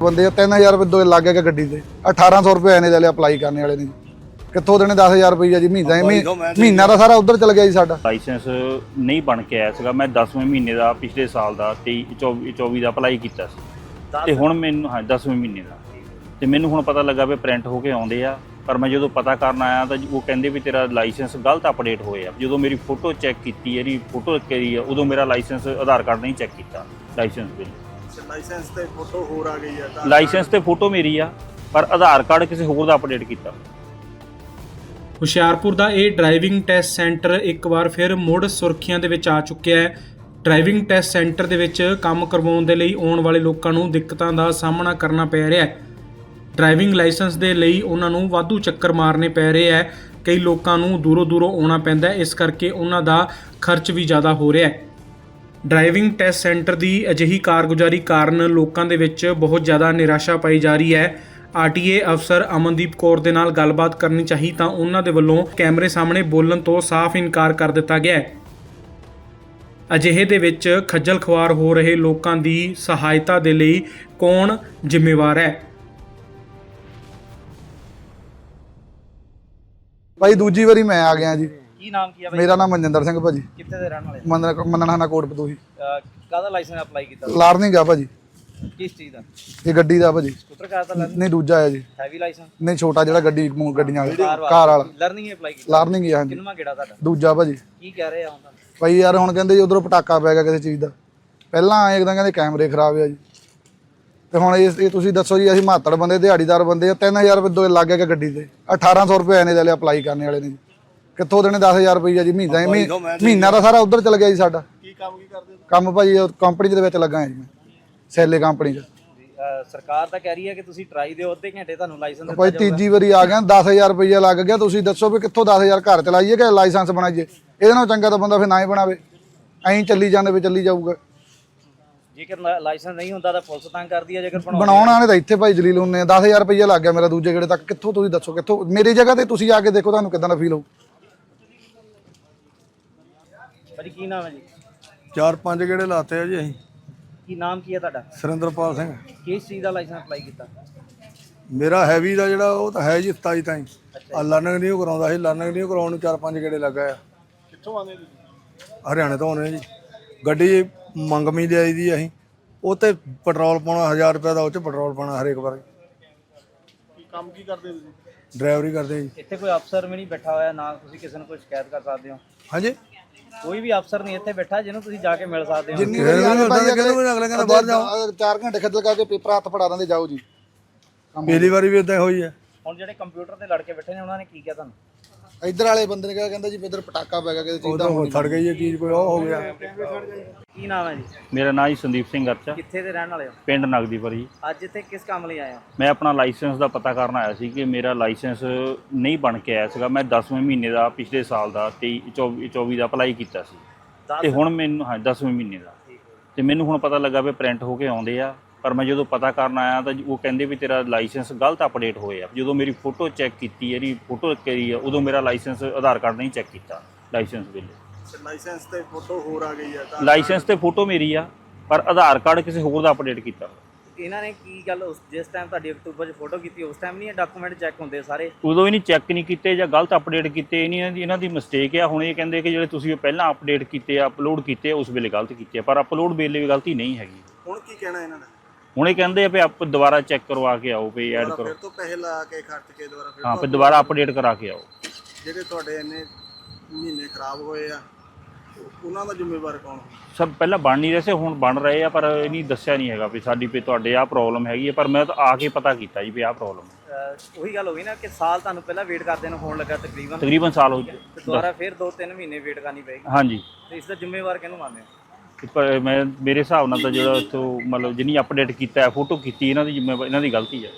ਬੰਦੇ 3000 ਰੁਪਏ ਦੋ ਲੱਗ ਗਿਆ ਗੱਡੀ ਤੇ 1800 ਰੁਪਏ ਇਹਨੇ ਦੇ ਲਿਆ ਅਪਲਾਈ ਕਰਨੇ ਵਾਲੇ ਨੇ ਕਿੱਥੋਂ ਦੇਣੇ 10000 ਰੁਪਏ ਜੀ? ਮਹੀਨਾ ਮਹੀਨਾ ਦਾ ਸਾਰਾ ਉਧਰ ਚਲ ਗਿਆ ਜੀ ਸਾਡਾ। ਲਾਇਸੈਂਸ ਨਹੀਂ ਬਣ ਕੇ ਆਇਆ ਸੀਗਾ। ਮੈਂ 10ਵੇਂ ਮਹੀਨੇ ਦਾ ਪਿਛਲੇ ਸਾਲ ਦਾ 23 24 24 ਦਾ ਅਪਲਾਈ ਕੀਤਾ ਸੀ। ਤੇ ਹੁਣ ਮੈਨੂੰ ਹਾਂ 10ਵੇਂ ਮਹੀਨੇ ਦਾ। ਤੇ ਮੈਨੂੰ ਹੁਣ ਪਤਾ ਲੱਗਾ ਵੀ ਪ੍ਰਿੰਟ ਹੋ ਕੇ ਆਉਂਦੇ ਆ। ਪਰ ਮੈਂ ਜਦੋਂ ਪਤਾ ਕਰਨ ਆਇਆ ਤਾਂ ਉਹ ਕਹਿੰਦੇ ਵੀ ਤੇਰਾ ਲਾਇਸੈਂਸ ਗਲਤ ਅਪਡੇਟ ਹੋਏ ਆ ਜਦੋਂ ਮੇਰੀ ਫੋਟੋ ਚੈੱਕ ਕੀਤੀ ਇਹਦੀ ਫੋਟੋ ਕਰੀ ਆ ਉਦੋਂ ਮੇਰਾ ਲਾਇਸੈਂਸ ਆਧਾਰ ਕਾਰਡ ਨਹੀਂ ਚੈੱਕ ਕੀਤਾ ਲਾਇਸੈਂਸ ਬਿਲ ਲਾਇਸੈਂਸ ਤੇ ਫੋਟੋ ਹੋਰ ਆ ਗਈ ਹੈ ਤਾਂ ਲਾਇਸੈਂਸ ਤੇ ਫੋਟੋ ਮੇਰੀ ਆ ਪਰ ਆਧਾਰ ਕਾਰਡ ਕਿਸੇ ਹੋਰ ਦਾ ਅਪਡੇਟ ਕੀਤਾ। ਹੁਸ਼ਿਆਰਪੁਰ ਦਾ ਇਹ ਡਰਾਈਵਿੰਗ ਟੈਸਟ ਸੈਂਟਰ ਇੱਕ ਵਾਰ ਫਿਰ ਮੁੜ ਸੁਰਖੀਆਂ ਦੇ ਵਿੱਚ ਆ ਚੁੱਕਿਆ ਹੈ। ਡਰਾਈਵਿੰਗ ਟੈਸਟ ਸੈਂਟਰ ਦੇ ਵਿੱਚ ਕੰਮ ਕਰਵਾਉਣ ਦੇ ਲਈ ਆਉਣ ਵਾਲੇ ਲੋਕਾਂ ਨੂੰ ਦਿੱਕਤਾਂ ਦਾ ਸਾਹਮਣਾ ਕਰਨਾ ਪੈ ਰਿਹਾ ਹੈ। ਡਰਾਈਵਿੰਗ ਲਾਇਸੈਂਸ ਦੇ ਲਈ ਉਹਨਾਂ ਨੂੰ ਵਾਧੂ ਚੱਕਰ ਮਾਰਨੇ ਪੈ ਰਹੇ ਹੈ। ਕਈ ਲੋਕਾਂ ਨੂੰ ਦੂਰੋਂ ਦੂਰੋਂ ਆਉਣਾ ਪੈਂਦਾ ਹੈ ਇਸ ਕਰਕੇ ਉਹਨਾਂ ਦਾ ਖਰਚ ਵੀ ਜ਼ਿਆਦਾ ਹੋ ਰਿਹਾ ਹੈ। ਡਰਾਈਵਿੰਗ ਟੈਸਟ ਸੈਂਟਰ ਦੀ ਅਜਿਹੀ ਕਾਰਗੁਜ਼ਾਰੀ ਕਾਰਨ ਲੋਕਾਂ ਦੇ ਵਿੱਚ ਬਹੁਤ ਜ਼ਿਆਦਾ ਨਿਰਾਸ਼ਾ ਪਾਈ ਜਾ ਰਹੀ ਹੈ। ਆਰਟੀਏ ਅਫਸਰ ਅਮਨਦੀਪ ਕੌਰ ਦੇ ਨਾਲ ਗੱਲਬਾਤ ਕਰਨੀ ਚਾਹੀ ਤਾਂ ਉਹਨਾਂ ਦੇ ਵੱਲੋਂ ਕੈਮਰੇ ਸਾਹਮਣੇ ਬੋਲਣ ਤੋਂ ਸਾਫ਼ ਇਨਕਾਰ ਕਰ ਦਿੱਤਾ ਗਿਆ ਹੈ। ਅਜਿਹੇ ਦੇ ਵਿੱਚ ਖੱਜਲ ਖੁਆਰ ਹੋ ਰਹੇ ਲੋਕਾਂ ਦੀ ਸਹਾਇਤਾ ਦੇ ਲਈ ਕੌਣ ਜ਼ਿੰਮੇਵਾਰ ਹੈ? ਭਾਈ ਦੂਜੀ ਵਾਰੀ ਮੈਂ ਆ ਗਿਆ ਜੀ। ਕੀ ਨਾਮ ਕੀ ਆ ਬਾਈ? ਮੇਰਾ ਨਾਮ ਮਨਜਿੰਦਰ ਸਿੰਘ ਭਾਜੀ। ਕਿੱਥੇ ਦੇ ਰਹਿਣ ਵਾਲੇ? ਮੰਨਣਾ ਮੰਨਣਾ ਕੋਟ ਪਤੂਹੀ ਅਹ ਕਾਹਦਾ ਲਾਇਸੈਂਸ ਅਪਲਾਈ ਕੀਤਾ? ਲਾਰਨਿੰਗ ਆ ਭਾਜੀ। ਕਿਸ ਚੀਜ਼ ਦਾ? ਇਹ ਗੱਡੀ ਦਾ ਭਾਜੀ। ਸਕੂਟਰ ਕਾਰ ਦਾ ਨਹੀਂ ਦੂਜਾ ਹੈ ਜੀ। ਹੈਵੀ ਲਾਇਸੈਂਸ ਨਹੀਂ ਛੋਟਾ ਜਿਹੜਾ ਗੱਡੀ ਗੱਡੀਆਂ ਵਾਲਾ। ਕਾਰ ਵਾਲਾ। ਲਰਨਿੰਗ ਅਪਲਾਈ ਕੀਤਾ? ਲਾਰਨਿੰਗ ਹੀ ਆ ਹਾਂਜੀ। ਕਿੰਨਵਾਂ ਗੇੜਾ ਤੁਹਾਡਾ? ਦੂਜਾ ਭਾਜੀ। ਕੀ ਕਹਿ ਰਹੇ ਆ ਹੁਣ ਤੁਹਾਨੂੰ ਭਾਈ ਯਾਰ ਹੁਣ ਕਹਿੰਦੇ ਜੀ ਉਧਰੋਂ ਪਟਾਕਾ ਪੈ ਗਿਆ ਕਿਸੇ ਚੀਜ਼ ਦਾ। ਪਹਿਲਾਂ ਆਏ ਇੱਕਦਮ ਕਹਿੰਦੇ ਕੈਮਰੇ ਖਰਾਬ ਆ ਜੀ। ਤੇ ਹੁਣ ਇਹ ਇਹ ਤੁਸੀਂ ਦੱਸੋ ਜੀ ਅਸੀਂ ਮਾਤੜ ਬੰਦੇ ਦਿਹਾੜੀਦਾਰ ਬੰਦੇ ਆ 3000 ਰੁਪਏ ਦੋ ਲੱਗ ਗਿਆ ਗੱਡੀ ਤੇ। 1800 ਰੁਪਏ ਇਹਨੇ ਲਿਆ ਅਪਲਾਈ ਕਰਨੇ ਵਾਲੇ ਨੇ ਜੀ। ਕਿੱਥੋਂ ਦੇਣੇ 10000 ਰੁਪਏ ਜੀ? ਮਹੀਨਾ ਮਹੀਨਾ ਦਾ ਸਾਰਾ ਉਧਰ ਚਲ ਗਿਆ ਜੀ ਸਾਡਾ। ਕੀ ਕੰਮ ਕੀ ਕਰਦੇ ਹੋ? ਕੰਮ ਭਾਜੀ ਕੰਪਨੀ ਦੇ ਵਿੱਚ ਲੱਗਾ ਹਾਂ ਜੀ ਮੈਂ ਸੈਲੇ ਕੰਪਨੀ 'ਚ ਸਰਕਾਰ ਤਾਂ ਕਹਿ ਰਹੀ ਹੈ ਕਿ ਤੁਸੀਂ ਟਰਾਈ ਦਿਓ ਅੱਧੇ ਘੰਟੇ ਤੁਹਾਨੂੰ ਲਾਇਸੈਂਸ ਦਿੱਤਾ ਭਾਈ ਤੀਜੀ ਵਾਰੀ ਆ ਗਿਆ 10000 ਰੁਪਏ ਲੱਗ ਗਿਆ ਤੁਸੀਂ ਦੱਸੋ ਵੀ ਕਿੱਥੋਂ 10000 ਘਰ ਚਲਾਈਏ ਕਿ ਲਾਇਸੈਂਸ ਬਣਾਈਏ? ਇਹਦੇ ਨਾਲੋਂ ਚੰਗਾ ਤਾਂ ਬੰਦਾ ਫਿਰ ਨਾ ਹੀ ਬਣਾਵੇ। ਐਂ ਚੱਲੀ ਜਾਂਦੇ ਵੀ ਚੱਲੀ ਜਾਊਗਾ। ਜੇਕਰ ਲਾਇਸੈਂਸ ਨਹੀਂ ਹੁੰਦਾ ਤਾਂ ਪੁਲਿਸ ਤੰਗ ਕਰਦੀ ਹੈ ਜੇਕਰ ਬਣਾਉਣਾ ਵਾਲੇ ਤਾਂ ਇੱਥੇ ਭਾਈ ਜਲੀਲ ਹੁੰਨੇ ਆ। 10000 ਰੁਪਏ ਲੱਗ ਗਿਆ ਮੇਰਾ ਦੂਜੇ ਗੇੜੇ ਤੱਕ। ਕਿੱਥੋਂ ਤੁਸੀਂ ਦੱਸੋ ਕਿੱਥੋਂ? ਮੇਰੀ ਜਗ੍ਹਾ ਤੇ ਤੁਸੀਂ ਆ ਕੇ ਦੇਖੋ ਤੁਹਾਨੂੰ ਕਿਦਾਂ ਦਾ ਫੀਲ ਹੋਊ। ਭਾਜੀ ਕੀ ਨਾਮ ਹੈ ਜੀ? ਚਾਰ ਪੰਜ ਗੇੜੇ ਲਾਤੇ ਆ ਜੀ ਅਸੀਂ। ਕੀ ਨਾਮ ਕੀ ਹੈ ਤੁਹਾਡਾ? ਸੁਰਿੰਦਰਪਾਲ ਸਿੰਘ। ਕਿਸ ਚੀਜ਼ ਦਾ ਲਾਇਸੈਂਸ ਅਪਲਾਈ ਕੀਤਾ? ਮੇਰਾ ਹੈਵੀ ਦਾ ਜਿਹੜਾ ਉਹ ਤਾਂ ਹੈ ਜੀ 27 ਤਾਈਂ। ਆ ਲਰਨਿੰਗ ਨਹੀਂ ਉਹ ਕਰਾਉਂਦਾ ਸੀ ਲਰਨਿੰਗ ਨਹੀਂ ਉਹ ਕਰਾਉਣ ਨੂੰ ਚਾਰ ਪੰਜ ਗੇੜੇ ਲੱਗਾ ਆ। ਕਿੱਥੋਂ ਆਉਂਦੇ ਤੁਸੀਂ? ਹਰਿਆਣੇ ਤੋਂ ਆਉਂਦੇ ਜੀ। ਗੱਡੀ ਮੰਗਮੀ ਦੇ ਆਈ ਦੀ ਅਸੀਂ। ਉਹ ਤੇ ਪੈਟਰੋਲ ਪਾਉਣਾ 1000 ਰੁਪਏ ਦਾ ਉਹ ਚ ਪੈਟਰੋਲ ਪਾਉਣਾ ਹਰੇਕ ਵਾਰ। ਕੀ ਕੰਮ ਕੀ ਕਰਦੇ ਤੁਸੀਂ? ਡਰਾਈਵਰੀ ਕਰਦੇ ਜੀ। ਇੱਥੇ ਕੋਈ ਅਫਸਰ ਵੀ ਨਹੀਂ ਬੈਠਾ ਹੋਇਆ ਨਾ ਤੁਸੀਂ ਕਿਸੇ ਨੂੰ ਕੋਈ ਸ਼ਿਕਾਇਤ ਕਰ ਸਕਦੇ ਹੋ? ਹਾਂਜੀ? ਕੋਈ ਵੀ ਅਫਸਰ ਨਹੀਂ ਇੱਥੇ ਬੈਠਾ ਜਿਹਨੂੰ ਤੁਸੀਂ ਜਾ ਕੇ ਮਿਲ ਸਕਦੇ ਹੋ। ਜਿੰਨੀ ਵਾਰੀ ਆਏ ਭਾਈ ਕਹਿੰਦੇ ਅਗਲੇ ਕਹਿੰਦਾ ਬਾਹਰ ਜਾਓ। 4 ਘੰਟੇ ਖੱਜਲ ਕਰਕੇ ਪੇਪਰ ਹੱਥ ਫੜਾ ਦਿੰਦੇ ਜਾਓ ਜੀ। ਪਹਿਲੀ ਵਾਰੀ ਵੀ ਇਦਾਂ ਹੋਈ ਹੈ। ਹੁਣ ਜਿਹੜੇ ਕੰਪਿਊਟਰ ਤੇ ਲੜਕੇ ਬੈਠੇ ਨੇ ਉਹਨਾਂ ਨੇ ਕੀ ਕਿਹਾ ਤੁਹਾਨੂੰ? ਇੱਧਰ ਵਾਲੇ ਬੰਦੇ ਨੇ ਕਿਹਾ ਕਹਿੰਦਾ ਜੀ ਇੱਧਰ ਪਟਾਕਾ ਪੈ ਗਿਆ ਕਿਸੇ ਚੀਜ਼ ਦਾ ਤਾਂ ਸੜ ਗਈ ਇਹ ਚੀਜ਼ ਕੋਈ ਉਹ ਹੋ ਗਿਆ। ਕੀ ਨਾਮ ਹੈ ਜੀ? ਮੇਰਾ ਨਾਮ ਜੀ ਸੰਦੀਪ ਸਿੰਘ ਅਰਚਾ। ਕਿੱਥੇ ਦੇ ਰਹਿਣ ਵਾਲੇ ਹੋ? ਪਿੰਡ ਨਗਦੀਪੁਰ ਜੀ। ਅੱਜ ਇੱਥੇ ਕਿਸ ਕੰਮ ਲਈ ਆਏ ਹੋ? ਮੈਂ ਆਪਣਾ ਲਾਇਸੈਂਸ ਦਾ ਪਤਾ ਕਰਨ ਆਇਆ ਸੀ ਕਿ ਮੇਰਾ ਲਾਇਸੈਂਸ ਨਹੀਂ ਬਣ ਕੇ ਆਇਆ ਸੀਗਾ। ਮੈਂ 10ਵੇਂ ਮਹੀਨੇ ਦਾ ਪਿਛਲੇ ਸਾਲ ਦਾ 23 24 24 ਦਾ ਅਪਲਾਈ ਕੀਤਾ ਸੀ। ਤੇ ਹੁਣ ਮੈਨੂੰ ਹਾਂ 10ਵੇਂ ਮਹੀਨੇ ਦਾ। ਤੇ ਮੈਨੂੰ ਹੁਣ ਪਤਾ ਲੱਗਾ ਵੀ ਪ੍ਰਿੰਟ ਹੋ ਕੇ ਆਉਂਦੇ ਆ। ਪਰ ਮੈਂ ਜਦੋਂ ਪਤਾ ਕਰਨ ਆਇਆ ਤਾਂ ਉਹ ਕਹਿੰਦੇ ਵੀ ਤੇਰਾ ਲਾਇਸੈਂਸ ਗਲਤ ਅਪਡੇਟ ਹੋਏ ਆ ਜਦੋਂ ਮੇਰੀ ਫੋਟੋ ਚੈੱਕ ਕੀਤੀ ਇਹਦੀ ਫੋਟੋ ਕਰੀ ਆ ਉਦੋਂ ਮੇਰਾ ਲਾਇਸੈਂਸ ਆਧਾਰ ਕਾਰਡ ਨਹੀਂ ਚੈੱਕ ਕੀਤਾ ਲਾਇਸੈਂਸ ਬਿਲ ਲਾਇਸੈਂਸ ਤੇ ਫੋਟੋ ਹੋਰ ਆ ਗਈ ਹੈ ਤਾਂ ਲਾਇਸੈਂਸ ਤੇ ਫੋਟੋ ਮੇਰੀ ਆ ਪਰ ਆਧਾਰ ਕਾਰਡ ਕਿਸੇ ਹੋਰ ਦਾ ਅਪਡੇਟ ਕੀਤਾ। ਇਹਨਾਂ ਨੇ ਕੀ ਗੱਲ ਉਸ ਜਿਸ ਟਾਈਮ ਤੁਹਾਡੀ ਅਕਤੂਬਰ 'ਚ ਫੋਟੋ ਕੀਤੀ ਉਸ ਟਾਈਮ ਨਹੀਂ ਇਹ ਡਾਕੂਮੈਂਟ ਚੈੱਕ ਹੁੰਦੇ ਸਾਰੇ? ਉਦੋਂ ਹੀ ਨਹੀਂ ਚੈੱਕ ਨਹੀਂ ਕੀਤੇ ਜਾਂ ਗਲਤ ਅਪਡੇਟ ਕੀਤੇ ਇਹ ਨਹੀਂ ਇਹਨਾਂ ਦੀ ਇਹਨਾਂ ਦੀ ਮਿਸਟੇਕ ਆ। ਹੁਣ ਇਹ ਕਹਿੰਦੇ ਕਿ ਜਿਹੜੇ ਤੁਸੀਂ ਪਹਿਲਾਂ ਅਪਡੇਟ ਕੀਤੇ ਆ ਅਪਲੋਡ ਕੀਤੇ ਆ, ਉਸ ਵੇਲੇ ਗਲਤ ਕੀਤੇ ਆ, ਪਰ ਅਪਲੋਡ ਵੇਲੇ ਵੀ ਗਲਤੀ ਨਹੀਂ ਹੈਗੀ। ਹੁਣ ਕੀ ਕਹਿਣਾ ਇਹਨਾਂ ਦਾ ਹੁਣ ਇਹ ਕਹਿੰਦੇ ਆ ਵੀ ਆਪ ਦੁਬਾਰਾ ਚੈੱਕ ਕਰਵਾ ਕੇ ਆਓ ਵੀ ਐਡ ਕਰੋ। ਤੋਂ ਪੈਸੇ ਲਾ ਕੇ ਖਰਚ ਕੇ ਦੁਬਾਰਾ ਫਿਰ ਹਾਂ ਫਿਰ ਦੁਬਾਰਾ ਅਪਡੇਟ ਕਰਾ ਕੇ ਆਓ। ਜਿਹੜੇ ਤੁਹਾਡੇ ਇੰਨੇ ਮਹੀਨੇ ਖਰਾਬ ਹੋਏ ਆ ਉਹਨਾਂ ਦਾ ਜ਼ਿੰਮੇਵਾਰ ਕੌਣ ਸਭ ਪਹਿਲਾਂ ਬਣ ਨਹੀਂ ਰਹੇ ਸੀ ਹੁਣ ਬਣ ਰਹੇ ਆ ਪਰ ਇਹ ਨਹੀਂ ਦੱਸਿਆ ਨਹੀਂ ਹੈਗਾ ਵੀ ਸਾਡੀ ਵੀ ਤੁਹਾਡੇ ਆਹ ਪ੍ਰੋਬਲਮ ਹੈਗੀ ਹੈ ਪਰ ਮੈਂ ਤਾਂ ਆ ਕੇ ਪਤਾ ਕੀਤਾ ਜੀ ਵੀ ਆਹ ਪ੍ਰੋਬਲਮ ਅਹ ਉਹੀ ਗੱਲ ਹੋ ਗਈ ਨਾ ਕਿ ਸਾਲ ਤੁਹਾਨੂੰ ਪਹਿਲਾਂ ਵੇਟ ਕਰਦੇ ਨੂੰ ਹੋਣ ਲੱਗਾ ਤਕਰੀਬਨ। ਤਕਰੀਬਨ ਸਾਲ ਹੋ ਤੇ ਦੁਬਾਰਾ ਫਿਰ 2-3 ਮਹੀਨੇ ਵੇਟ ਕਰਨੀ ਪਏਗੀ। ਹਾਂਜੀ। ਤੇ ਇਸ ਦਾ ਜ਼ਿੰਮੇਵਾਰ ਕਿਹਨੂੰ ਮੰਨਦੇ ਹੋ? ਪਰ ਮੈਂ ਮੇਰੇ ਹਿਸਾਬ ਨਾਲ ਤਾਂ ਜਿਹੜਾ ਇੱਥੋਂ ਮਤਲਬ ਜਿੰਨੀ ਅਪਡੇਟ ਕੀਤਾ ਹੈ ਫੋਟੋ ਕੀਤੀ, ਇਹਨਾਂ ਦੀ ਜ਼ਿੰਮੇਵਾਰੀ ਇਹਨਾਂ ਦੀ ਗਲਤੀ ਹੈ।